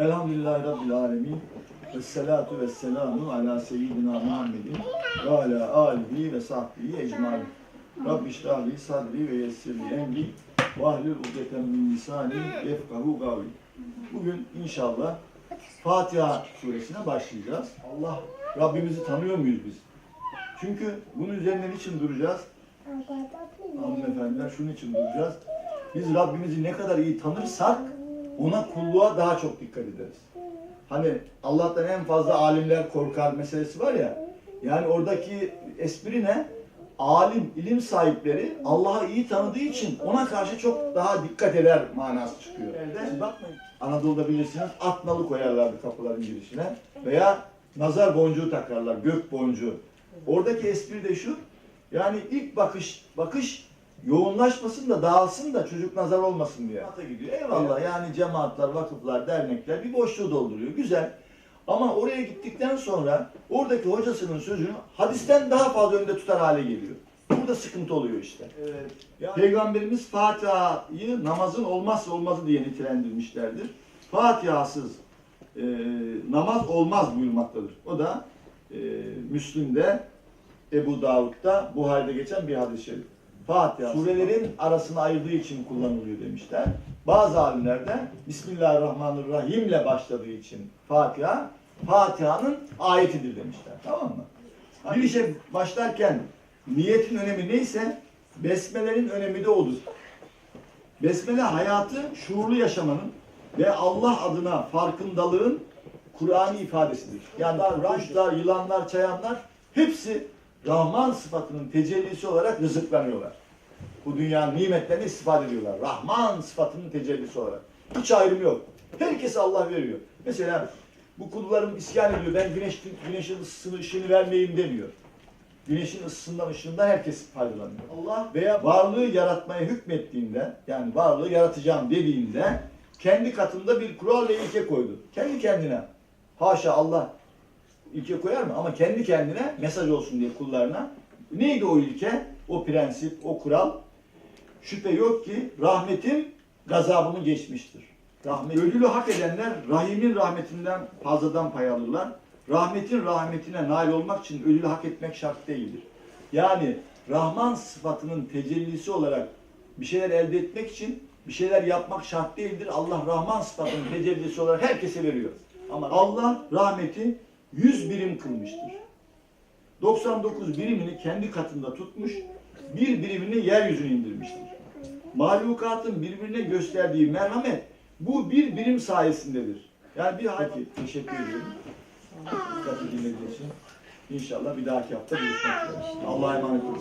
Elhamdülillahi Rabbil Alemin. Ve salatu ve selamu ala seyyidina Muhammedin ve ala alihi ve sahbihi ecmaîn. Rabbi şrahli sadri ve yessirli emri ve ahlül ugdeten min lisani yefkahu gavli. Bugün inşallah Fatiha suresine başlayacağız. Allah Rabbimizi tanıyor muyuz biz? Çünkü bunun üzerinde niçin duracağız? Hanımefendiler şunun için duracağız. Biz Rabbimizi ne kadar iyi tanırsak ona kulluğa daha çok dikkat ederiz. Hani Allah'tan en fazla alimler korkar meselesi var ya. Yani oradaki espri ne? Alim, ilim sahipleri Allah'ı iyi tanıdığı için ona karşı çok daha dikkat eder manası çıkıyor. Siz bakmayın. Anadolu'da bilirsiniz at nalı koyarlardı kapıların girişine veya nazar boncuğu takarlar, gök boncuğu. Oradaki espri de şu, yani ilk bakış bakış yoğunlaşmasın da dağılsın da çocuk nazar olmasın diye. Ata gidiyor. Eyvallah yani cemaatler, vakıflar, dernekler bir boşluğu dolduruyor. Güzel. Ama oraya gittikten sonra oradaki hocasının sözünü hadisten daha fazla önde tutar hale geliyor. Burada sıkıntı oluyor işte. Peygamberimiz Fatiha'yı namazın olmazsa olmazı diye nitelendirmişlerdir. Fatiha'sız e, namaz olmaz buyurmaktadır. O da e, Müslim'de, Ebu Davud'da, Buhari'de geçen bir hadis-i şerif. Fatiha surelerin arasını ayırdığı için kullanılıyor demişler. Bazı alimler de Bismillahirrahmanirrahim ile başladığı için Fatiha, Fatiha'nın ayetidir demişler. Tamam mı? Bir işe başlarken niyetin önemi neyse besmelerin önemi de odur. Besmele hayatı şuurlu yaşamanın ve Allah adına farkındalığın Kur'an'i ifadesidir. Yani kuşlar, yılanlar, çayanlar hepsi Rahman sıfatının tecellisi olarak rızıklanıyorlar. Bu dünyanın nimetlerini istifade ediyorlar. Rahman sıfatının tecellisi olarak. Hiç ayrım yok. Herkese Allah veriyor. Mesela bu kullarım isyan ediyor. Ben güneş, güneşin ısısını, ışığını vermeyeyim demiyor. Güneşin ısısından, ışığından herkes faydalanıyor. Allah veya varlığı yaratmaya hükmettiğinde, yani varlığı yaratacağım dediğinde kendi katında bir kural ve ilke koydu. Kendi kendine. Haşa Allah ilke koyar mı? Ama kendi kendine mesaj olsun diye kullarına. Neydi o ilke? O prensip, o kural? Şüphe yok ki rahmetim gazabımı geçmiştir. Rahmet, ödülü hak edenler rahimin rahmetinden fazladan pay alırlar. Rahmetin rahmetine nail olmak için ödülü hak etmek şart değildir. Yani Rahman sıfatının tecellisi olarak bir şeyler elde etmek için bir şeyler yapmak şart değildir. Allah Rahman sıfatının tecellisi olarak herkese veriyor. Ama Allah rahmeti 100 birim kılmıştır. 99 birimini kendi katında tutmuş, bir birimini yeryüzüne indirmiştir. Mahlukatın birbirine gösterdiği merhamet bu bir birim sayesindedir. Yani bir haki teşekkür ediyorum. Dikkatli dinlediğiniz için. İnşallah bir dahaki hafta görüşmek üzere. Allah'a emanet olun.